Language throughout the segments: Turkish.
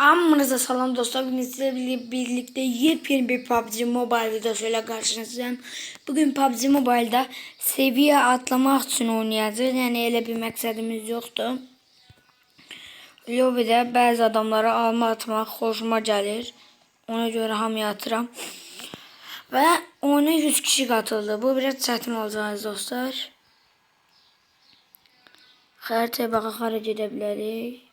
Hamınıza salam dostlar. Bugün sizlerle birlikte yepyeni bir PUBG Mobile videosuyla karşınızdayım. Bugün PUBG Mobile'da seviye atlamak için oynayacağız. Yani öyle bir məqsədimiz yoktu. Lobby'de bazı adamlara alma atmak hoşuma gelir. Ona göre hamıya atıram. Ve oyuna 100 kişi katıldı. Bu biraz çətin olacaq dostlar. Xəritəyə baxaq hara gedə bilərik.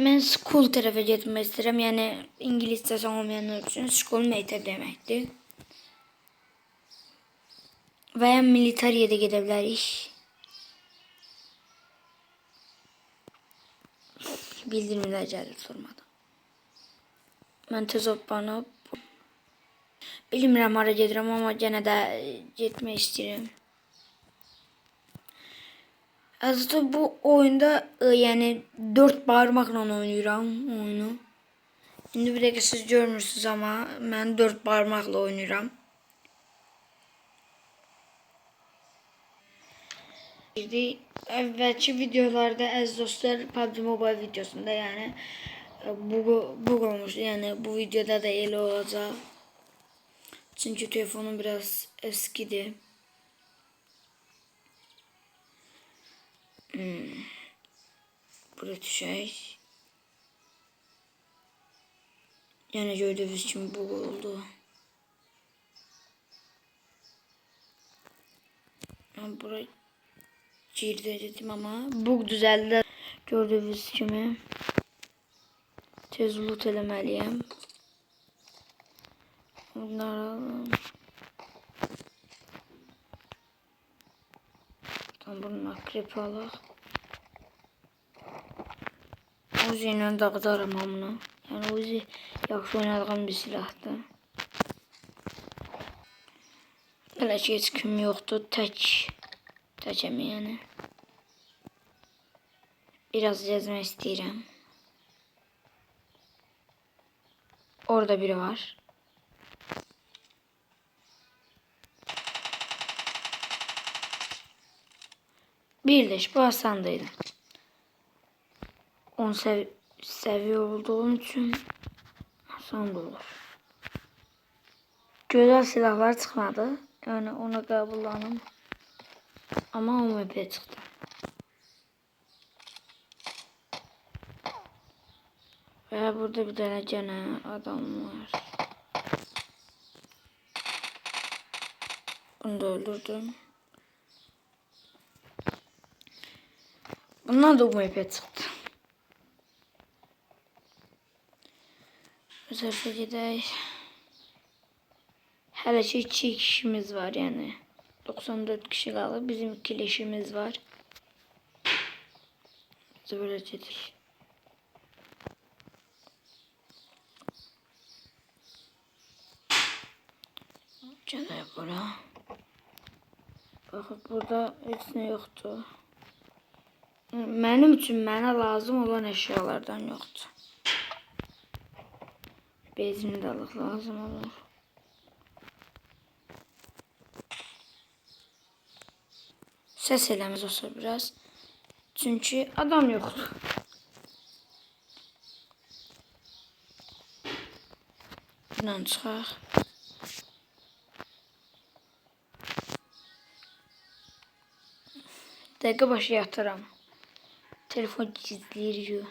Mən school tərəfə getmək istəyirəm. Yəni ingiliscəsi olmayanlar üçün school məktəb deməkdir. Və ya militariyə də gedə bilərik. Bildirmələr gəlir sormadan. Mən tez hoppanıb Bilmirəm hara gedirəm amma yenə də getmək istəyirəm. Aslında bu oyunda e, yani dört parmakla oynuyorum oyunu. Şimdi bir dakika siz görmürsünüz ama ben dört parmakla oynuyorum. Şimdi evvelki videolarda az dostlar PUBG Mobile videosunda yani e, bug, bug olmuş yani bu videoda da öyle olacak. Çünkü telefonum biraz eskidi. Hmm. Burası şey. Yani gördüğünüz için bu oldu. Ben buraya girdi dedim ama bu düzeldi. Gördüğünüz gibi. Tez loot eləməliyəm. Bunları alalım. Bunun akrep alaq. Uzi ilə dağıdaram hamını. Yəni Uzi yaxşı oynadığım bir silahdır. Hələ ki heç kim yoxdur. Tək. Təkəm yəni. Biraz gezmək istəyirəm. Orada biri var. Birleş bu Hasan'daydı. 10 sev seviye olduğum için Hasan olur. Güzel silahlar çıkmadı. Yani ona kabullanım. Ama UMP çıktı. Ve burada bir tane gene adam var. Bunu da öldürdüm. Bundan da UMP çıktı. Bu tarafa gidelim. 2 kişimiz var yani. 94 kişi qalıb. Bizim 2 leşimiz var. Biz böyle gedik. Gələk bura. Baxın burada nə yoxdur. Mənim üçün mənə lazım olan əşyalardan yoxdur. Bezimi də alıq lazım olur. Ses eləmiz olsa biraz. Çünkü adam yoxdur. Bundan çıxaq. Dəqiqə başı yatıram. Telefon gizləyir.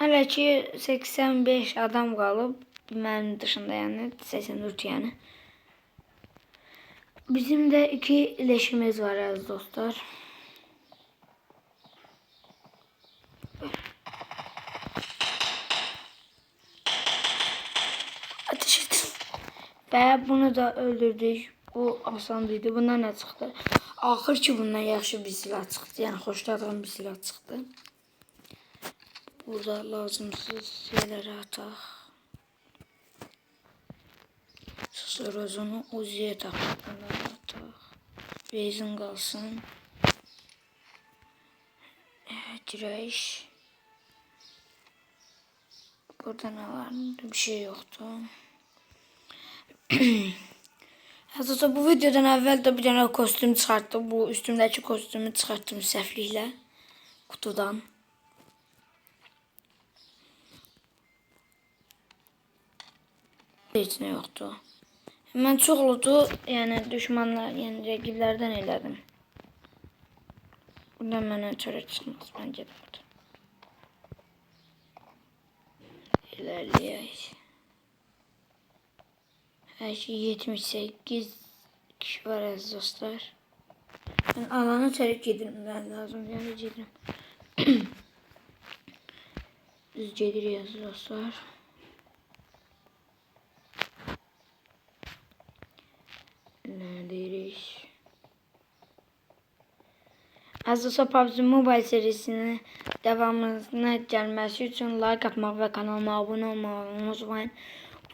Hələ ki 85 adam qalıb. Mənim dışında yəni 84 yəni. Bizim de iki leşimiz var az dostlar. Ateş edin. Ve bunu da öldürdük. Bu asandı. Bundan ne çıktı? Axır ki bundan yaxşı bir silah çıktı. Yani xoşladığım bir silah çıktı. Burada lazımsız şeyleri ataq. Sorozunu Uzi'ye takıp bunları ataq. Beyzin qalsın. Direş. Burada ne var? Bir şey yoktu. Hətta bu videodan əvvəl də bir dənə kostüm çıxartdım. Bu üstümdəki kostümü çıxartdım səhvliklə qutudan. Heç nə yoxdur. Mən çox lotu, yəni düşmanlar, yəni rəqiblərdən elədim. Buradan mənə çörə çıxmaz, mən gedim buradan. Her şey 78 kişi var aziz dostlar. Ben alana çelik gedirmem lazım. Yani gedirəm. Biz gedirik aziz dostlar. Neredeyirik? Aziz dostlar PUBG Mobile serisinin devamına gelmesi için like atmak ve kanalıma abone olmayı unutmayın.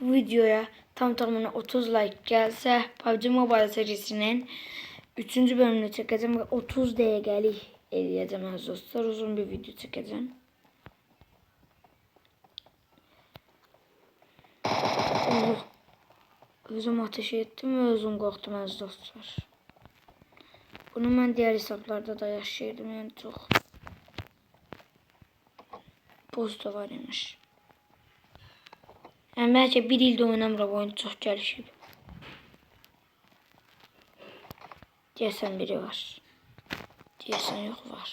Bu videoya tam tamına 30 like gelse PUBG Mobile serisinin 3. bölümünü çekeceğim ve 30 DG'lik eləyəcəm aziz dostlar. Uzun bir video çekeceğim. Allah. Özüm ateş ettim ve özüm korktum aziz dostlar. Bunu mən diğer hesaplarda da yaşayırdım yani çok. Poz da var imiş. Yani belki bir ildə oynamıram oyun çox gəlişib. Deyəsən biri var. Deyəsən yox var.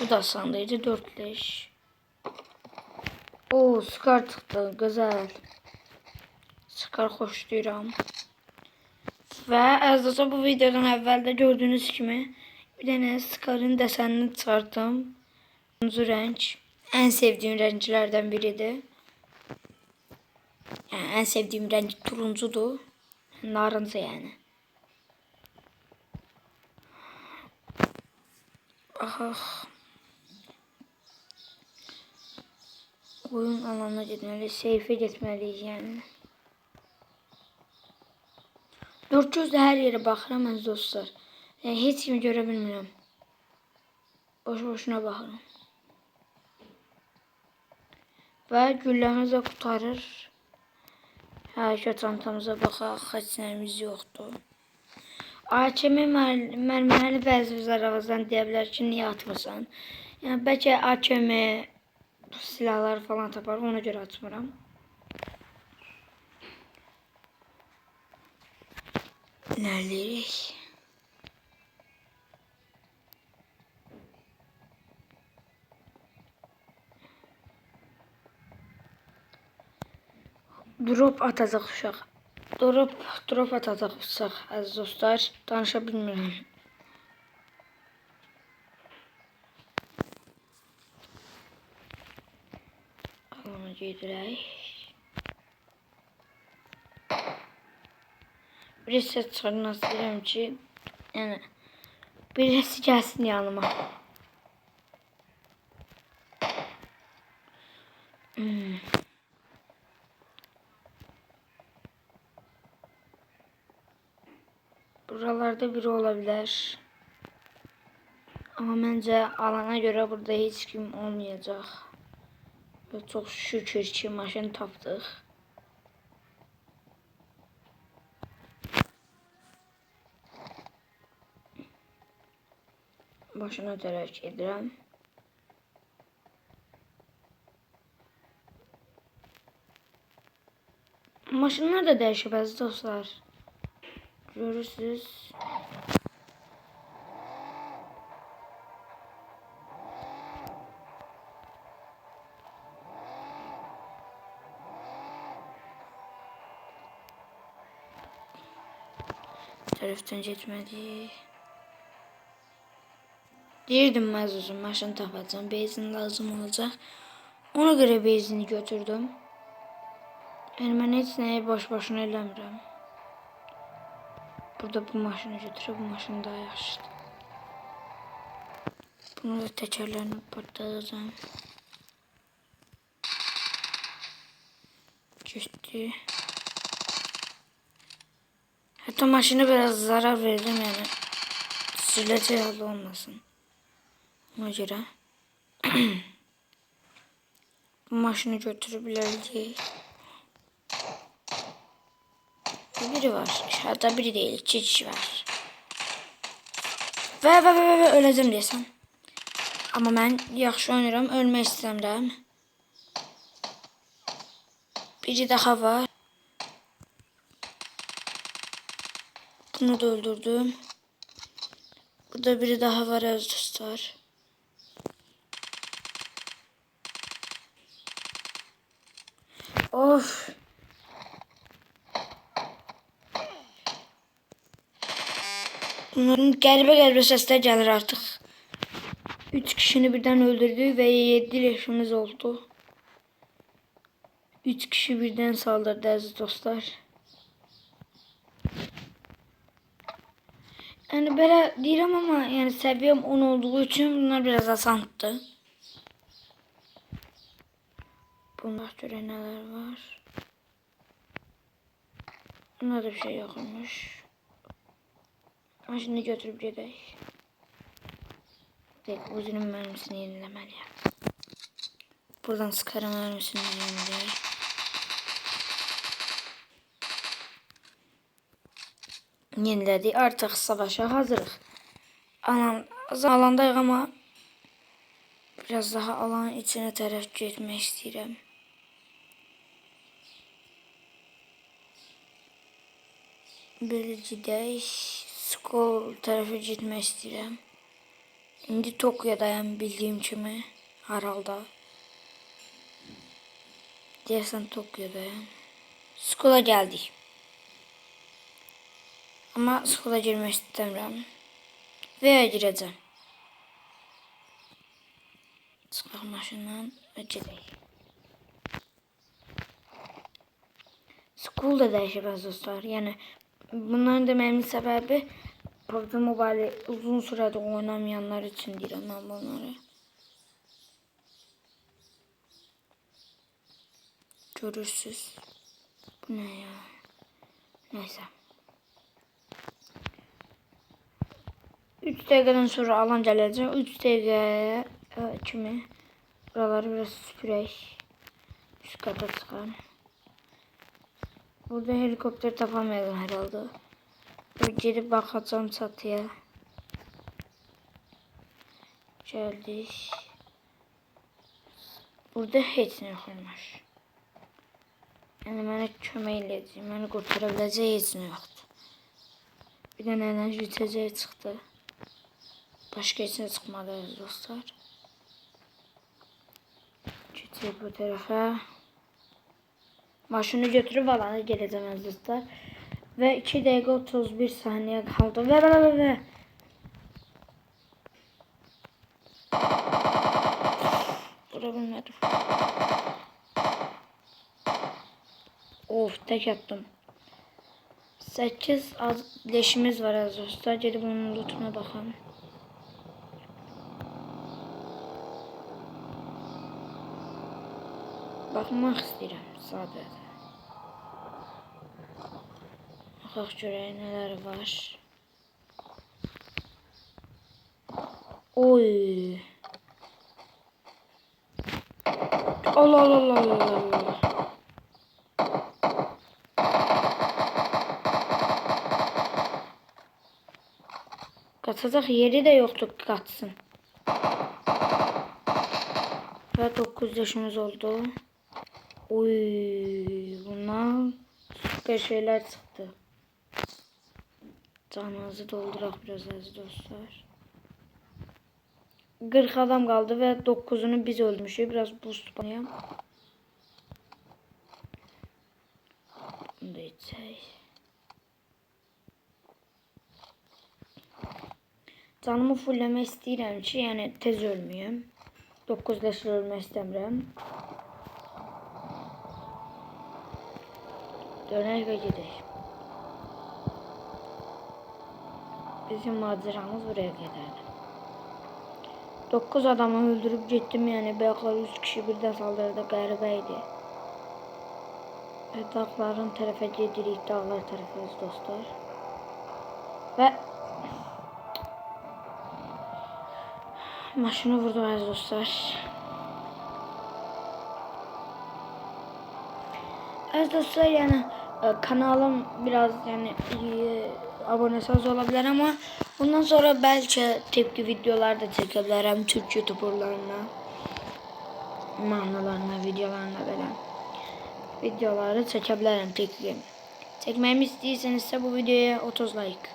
Bu da sandıydı dörtleş. Oo, Scar çıxdı, güzel. Scar xoşlayıram. Və əzizə bu videodan əvvəldə gördüyünüz kimi bir dənə Scar'ın dəsənini çıxartdım. Turuncu renk. En sevdiğim renklerden biridir. Yani en sevdiğim renk turuncudur. Narıncı yani. Ah. Oyun alanına gitmeli, seyfe gitmeliyiz yani. Dört gözle her yere bakıram dostlar. Yani hiç kimi görə bilmirəm. Boş boşuna baxıram. Və gülləmiz də qutarır. Hərəkət çantamıza baxaq, xəçnəyimiz yoxdur. AKM mərmərli bəzi aramızdan deyə bilər ki, niyə atmırsan? Yəni, bəlkə AKM silahlar falan tapar, ona görə açmıram. İlerleyirik. Drop atacaq uşaq. Drop, drop atacaq uşaq əziz dostlar. Danışa bilmirəm. Onu gedirək. Birisi çıxarmaq istəyirəm ki, yəni birisi gəlsin yanıma. Hmm. Buralarda biri olabilir. Ama bence alana göre burada hiç kim olmayacak. Ve çok şükür ki maşın tapdıq. Başına tərəf edirəm. Maşınlar da dəyişib əziz dostlar. Görürsünüz. Tərəfdən getmədik. Deyirdim mən uzun maşın tapacağım, benzin lazım olacaq. Ona görə benzini götürdüm. Yəni mən heç nəyi boş-boşuna eləmirəm. Burada bu maşını götürüp bu maşını daha yaşlı. Bunu da tekerlerini patlatacağım. Geçti. Hatta maşını biraz zarar verdim yani. Sürece yağlı olmasın. Ona göre. bu maşını. Başka biri var. Hatta biri değil. İki var. Ve ve ve ve, öleceğim desem. Ama ben yaxşı oynayıram. Ölmək istəmirəm. Biri daha var. Bunu da öldürdüm. Burada biri daha var az dostlar. Of. Bunların qəribə qəribə səslər gəlir artıq. Üç kişini birden öldürdü ve yedi yaşımız oldu. Üç kişi birden saldırdı aziz dostlar. Yani böyle değilim ama yani seviyem 10 olduğu için bunlar biraz asanttı. Bunlar göre neler var. Bunlarda bir şey yokmuş. Ama şimdi götürüp gidelim. Tek uzunun mermisini yenilemeliyim. Buradan sıkarım mermisini yenileyim. Yeniledi. Artık savaşa hazırız. Alan, alandayıq ama biraz daha alan içine tərəf getmək istəyirəm. Belə gedək. Skol tərəfə getmək istəyirəm. İndi Tokyo'dayım bildiğim kimi herhalde. Deyəsən Tokyo'dayım. Skula geldik. Ama skula girmək istəmirəm. Veya girəcəm. Çıxaq maşından və gedək. School da dəyişib əziz dostlar. Yəni bunların deməyimin səbəbi PUBG Mobile uzun süredir oynamayanlar için deyirəm mən bunları. Görürsüz. Bu ne ya? Neyse. 3 dəqiqədən sonra alan gələcək. 3 dəqiqəyə e, kimi buraları biraz süpürək. Üst kata çıxar. Burada helikopter tapamayalım herhalde. Bir geri bakacağım çatıya. Geldik. Burada heç nə yoxmuş. Yəni mənə kömək eləyəcək, məni qurtara biləcək heç nə yoxdur. Bir dənə enerji içəcək çıxdı. Nə çıxmadı əziz dostlar. Keçək bu tərəfə. Maşını götürüb alana əziz dostlar. Ve 2 dakika 31 saniye kaldı. Ve ve ve ve. Vurabilmedim. Of tek attım. 8 az leşimiz var az dostlar. Gelip onun lootuna bakalım. Bakmak istedim sadece. Bak şuraya neler var. Oy. Allah Allah Allah Allah Allah. Katacak yeri de yoktu katsın. Ve 9 yaşımız oldu. Oy, bundan süper şeyler çıktı. Canınızı doldurak biraz aziz dostlar. 40 adam kaldı ve 9'unu biz öldürmüşüz. Biraz boost banayım. Bunu da içsək. Canımı fullləmək istəyirəm ki, yəni tez ölməyəm. 9 leşlə ölmək istəmirəm. Dönək və gedək. Bizim maceramız buraya kadardı. 9 adamı öldürüp gittim yani beyaklar 3 kişi birden saldırdı qəribəydi. Və dağların tərəfə gedirik, dağlar tərəfəyiz dostlar. Və maşını vurdu əziz dostlar. Əziz dostlar, yəni e, kanalım biraz yani abonesi az olabilir ama bundan sonra belki tepki videolar da çekebilirim Türk YouTuberlarına manalarına, videolarına böyle videoları çekebilirim tepki. Çekmemi istiyorsanız ise bu videoya 30 like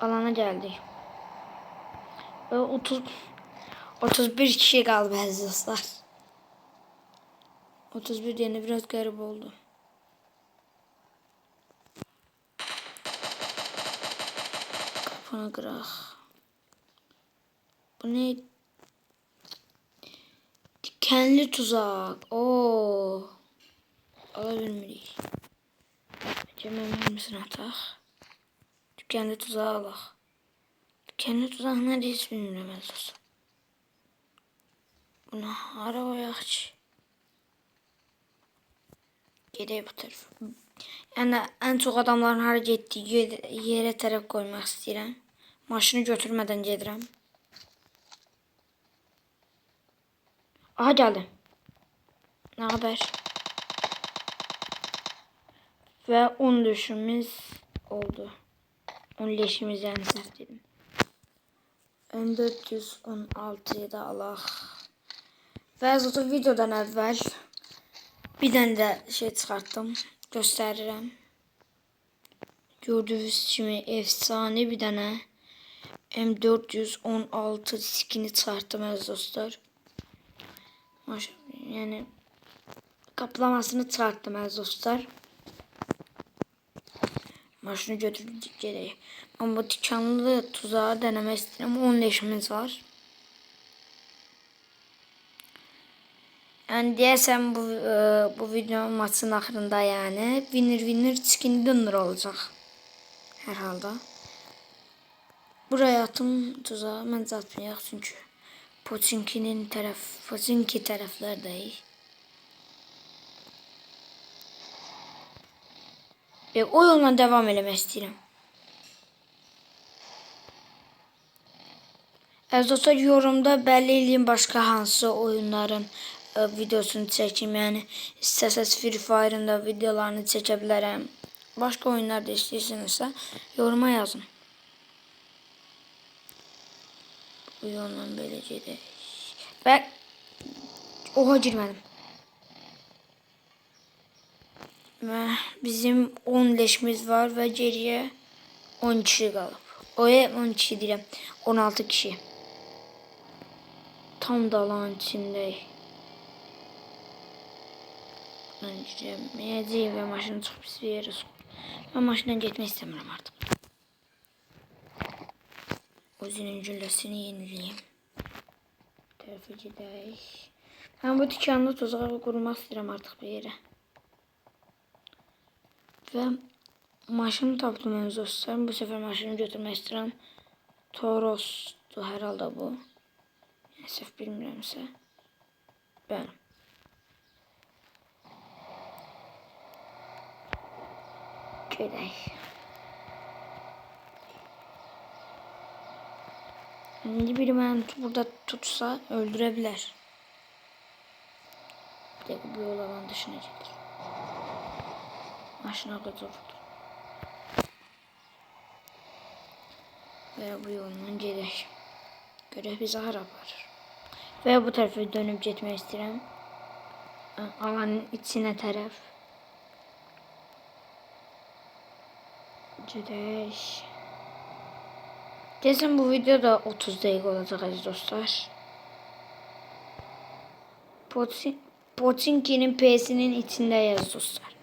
alana geldik. Ve 30 31 kişi kaldı dostlar. 31 yeni biraz garip oldu. Kırak. Bu ne? Dikenli tuzak. Oo. Alabilmeliyiz. Cemil misin atak? Dikenli tuzağı alaq. Dikenli tuzak nədir heç bilmirəm əziz. Bunu hara qoyaq ki? Gedək bu tərəf. Yəni ən çox adamların hara getdiyi yer- yerə tərəf qoymaq istəyirəm. Maşını götürmədən gedirəm. Aha geldi. Ne haber? Ve 10 düşümüz oldu. 10 leşimiz yani səhv dedim. M416'yı da alaq. Və zaten videodan əvvəl bir dənə də şey çıxartdım. Göstərirəm. Gördüyünüz kimi efsane bir dənə M416 skini çıxartdım əziz dostlar. Yani kaplamasını çıkarttım az dostlar. Maşını götürdük geri. Ama bu dikenli tuzağı denemek istedim. 10 leşimiz var. Yani diyesem bu e, bu video maçın axırında yani winner winner chicken dinner olacak. Herhalde. Buraya attım tuzağı. Mən atmayaq çünkü. Pochinki'nin taraf, Pochinki taraflardayız. Ve o yolla devam eləmək istəyirəm. Əziz dostlar, yorumda bəlli eləyin başqa hansı oyunların ə, videosunu çəkim. Yəni istəsəz Free Fire-ın da videolarını çəkə bilərəm. Başqa oyunlar da istəyirsinizsə yoruma yazın. Yolla belə gedək. Və oha girmədim. Və bizim 10 leşimiz var və geriyə 10 kişi qalıb. Oya 10 kişi deyirəm. 16 kişi. Tam dalan içindəyik. Mən girəməyəcəyim və maşını çox pis bir yerə soxub. Mən maşından getmək istəmirəm artıq. Özünün gülləsini yeniləyim. Tərəfə gedək. Mən bu dükanlı tuzağı qurmaq istəyirəm artıq bir yerə. Və maşını tapdım dostlarım. Bu sefer maşını götürmək istəyirəm. Torosdur hər halda bu. Səhv bilmirəmsə. Bəli. Gedək. İndi biri məni burada tutsa öldürebilir. Bir dakika bu yol dışına gelir. Maşına kadar vurdu. Ve bu yoldan gedək. Görək bizi hara aparır. Və bu tərəfə dönüb getmək istəyirəm. Alanın içinə tərəf. Gedək. Deyəsən bu video da 30 dəqiqə olacaq əziz dostlar. Potsin, Potsinki'nin P'sinin içindeyiz dostlar.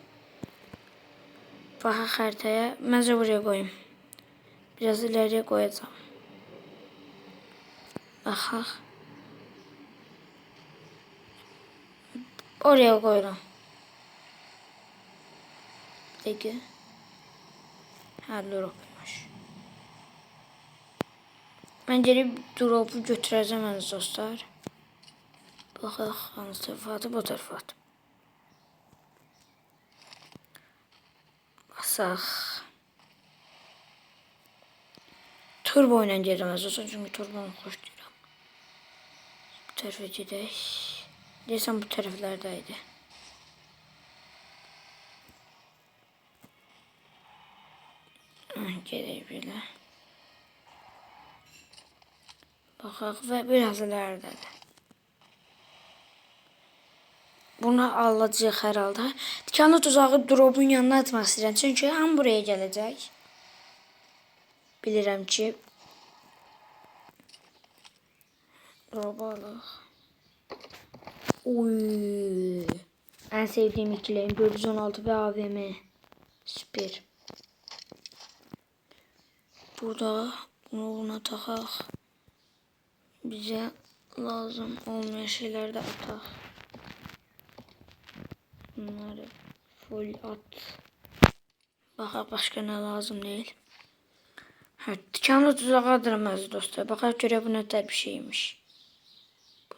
Baxa xəritəyə. Məncə buraya qoyum. Biraz ileriye koyacağım. Baxaq. Oraya koyuram. Peki. Hə, dropmuş. Mən gelib dropu götürəcəm əziz dostlar. Baxaq, hansı tərəfə atıb, o tərəfə atıb. Basaq. Turbo ilə gedirəm əziz dostlar, çünki turbonu xoşlayıram. Bu tərəfə gedək. Deyəsən bu tərəflərdə idi. Gedək belə. Baxaq və biraz iləridədir. Bunu alacağıq hər halda. Tikanlı tuzağı dropun yanına atmaq istəyirəm. Çünki ham buraya gələcək. Bilirəm ki Drop alaq. Uy. En sevdiğim ikiliyim. 416 ve AVM. Süper. Burada bunu buna takaq. Bize lazım olmayan şeyler de atak. Bunları full at. Baxaq başqa nə lazım deyil. Hə, tikanlı tuzağa adırmaz dostlar. Baxaq görə bu tər bir şeymiş.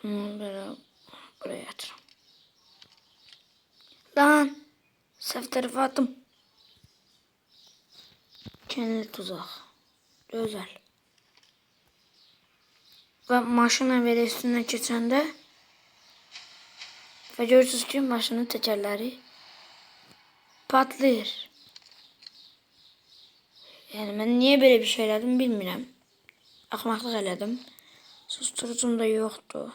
Bunu belə buraya atıram. Lan! Səhv tərəfə attım. Kəndli tuzaq. Gözəl. Və maşınla belə üstündən keçəndə və görürsünüz ki, maşının təkərləri patlayır. Yəni mən niyə belə bir şey elədim bilmirəm. Axmaqlıq elədim. Susturucum da yoxdur.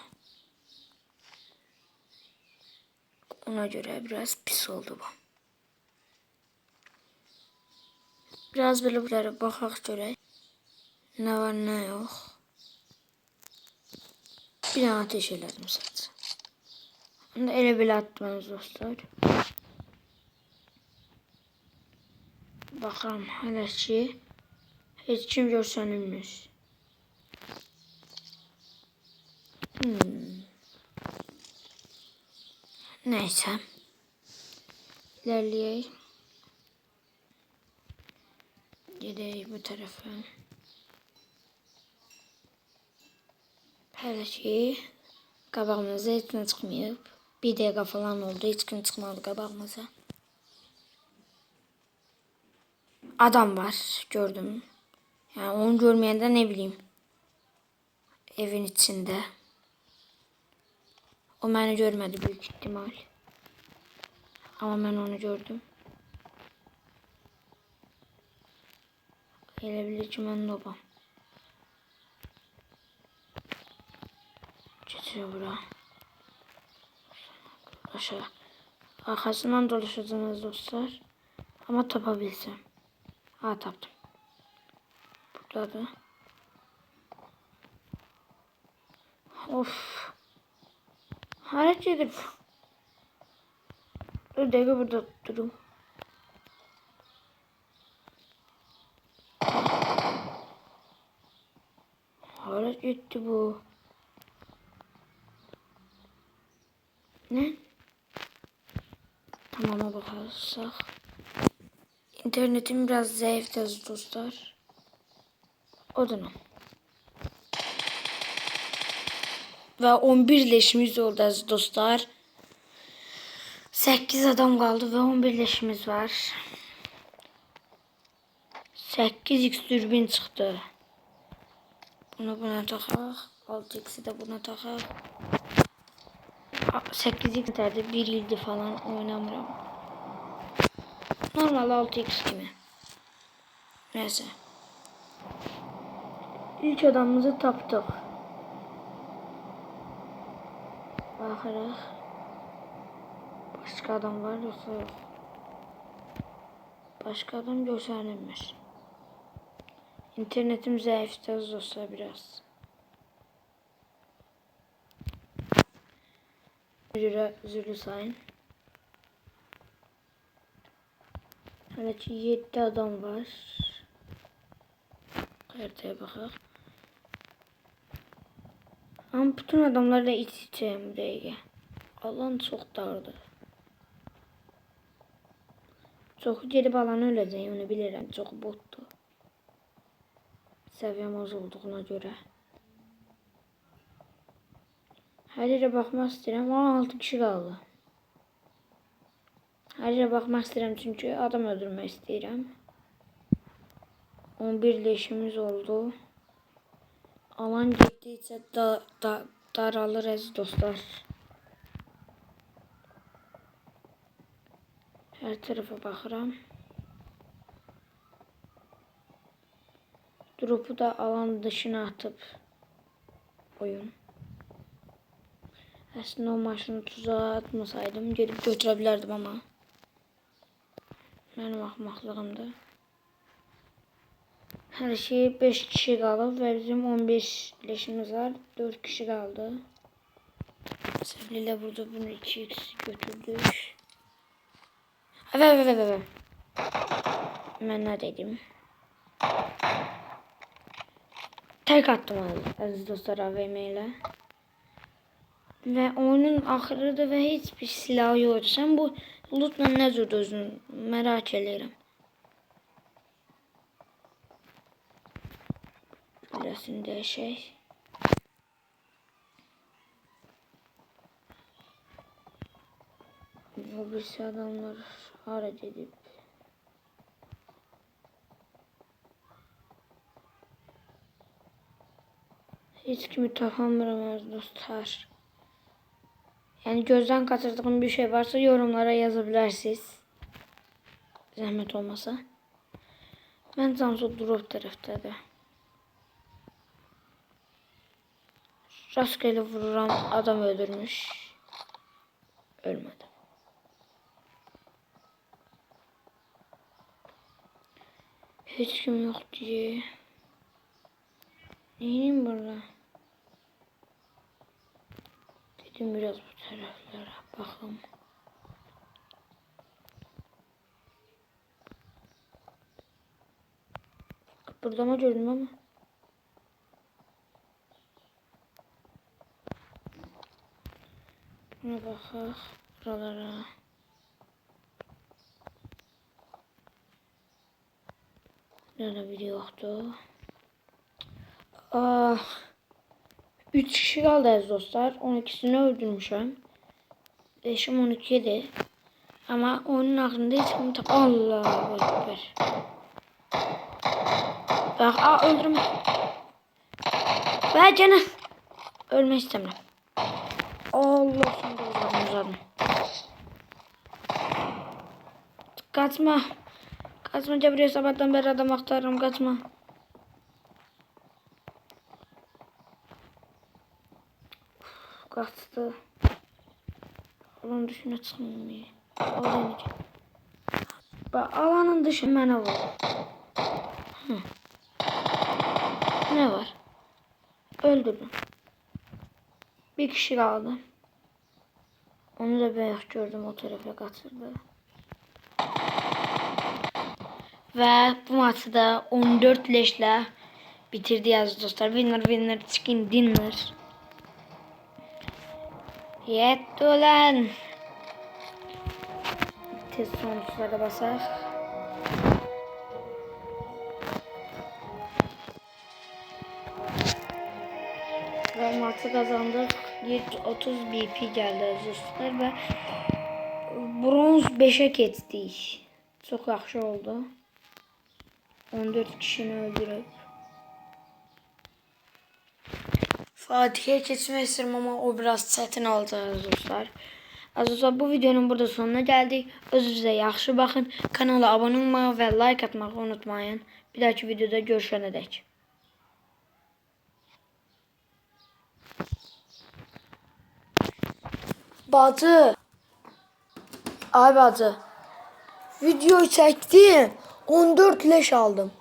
Ona göre biraz pis oldu bu. Biraz böyle buraya bakak göre. Ne var ne yok. Bir tane ateş. Onu da elə belə atmanız dostlar. Baxıram hələ ki heç kim görsənilmiş. Hmm. Neyse. İlerleyelim. Gidelim bu tarafa. Her şey qabağımıza heç nə çıxmayıb. Bir dəqiqə falan oldu. Heç kim çıxmadı qabağımıza. Adam var. Gördüm. Yani onu görmeyende ne bileyim. Evin içinde. O beni görmedi büyük ihtimal. Ama ben onu gördüm. Gelebilir ki ben nobam. Geçiyor bura. Aşağı. Arkasından dolaşacağız dostlar. Ama tapabilsem. Ha taptım. Burada da. Of. Edip. Dur dakika burada durum. Hareket etti bu. Ne? Tamama bakarsak. İnternetim biraz zayıf dostlar. Odunum. Ve 11 leşimiz oldu aziz dostlar. 8 adam kaldı ve 11 leşimiz var. 8x dürbün çıktı. Bunu buna takaq. 6x'i de buna takaq. 8x derdi bir ildi falan oynamıram. Normal 6x kimi. Neyse. İlk adamımızı taptık. Baxırıq. Başka adam var yoxsa yox. Başka adam göstərilmir. İnternetim zəifdir olsa biraz. Görə üzrlü sayın. Ki 7 adam var. Xəritəyə baxaq. Ama bütün adamlarla iç içeyim buraya. Alan çok dardı. Çok gelip alanı öleceğim onu bilirim. Çok bottu. Seviyem az olduğuna göre. Her yere bakmak istedim ama 6 kişi kaldı. Her yere bakmak istedim çünkü adam öldürmek istedim. 11 leşimiz oldu. Alan getdikcə da, da, daralır əziz dostlar. Hər tərəfə baxıram. Drop'u da alan dışına atıp oyun. Aslında o maşını tuzağa atmasaydım gelip götürebilirdim ama. Benim ahmaklığımdı. Her şey 5 kişi kaldı ve bizim 15 leşimiz var. 4 kişi kaldı. Sevliyle burada bunu 2x götürdük. Evet evet evet. Ben ne dedim? Tek attım az- dostlar AVM ile. Ve oyunun ahırıdır ve hiçbir silah yok. Sen bu lootla ne özün merak ederim. Şurasında şey. Bu birisi adamlar hareket edip hiç kimi takamıramaz dostlar. Yani gözden kaçırdığım bir şey varsa yorumlara yazabilirsiniz. Zahmet olmasa. Ben Samsung Drop taraftadır. Rastgele vururan adam öldürmüş. Ölmedi. Hiç kim yok diye. Neyim burada? Dedim biraz taraflara bakalım. Kıpırdama gördüm ama. Buna bakak buralara. Nerede biri yoktu. Ah. 3 kişi kaldı dostlar. 12'sini öldürmüşüm. 5'im 12 idi. Ama onun aklında hiç kim tak... Allah Ekber. Bak aa öldürme. Ver canım. Ölmek istemiyorum. Allah şimdi uzadım uzadım. Kaçma. Kaçma Cebriye sabahtan beri adam aktarırım kaçma. Uf, Kaçtı. Alan dışına çıkmıyor. Alan içi. Bak alanın dışı bana vur. Hı. Ne var? Öldürdüm. Bir kişi kaldı. Onu da ben gördüm o tarafa kaçırdı. Ve bu maçı da 14 leşle bitirdi yaz dostlar. Winner winner chicken dinner. Yetti ulan. Tez sonuçlara basar. Ve maçı kazandık. 30 BP geldi dostlar ve bronz 5'e geçtik. Çok yaxşı oldu. 14 kişini öldürüp. Fatih'e geçmek istedim ama o biraz çetin oldu dostlar. Azizler bu videonun burada sonuna geldik. Özünüze yaxşı bakın. Kanala abone olmayı ve like atmayı unutmayın. Bir dahaki videoda görüşene dek. Bacı. Ay bacı. Video çektim. 14 leş aldım.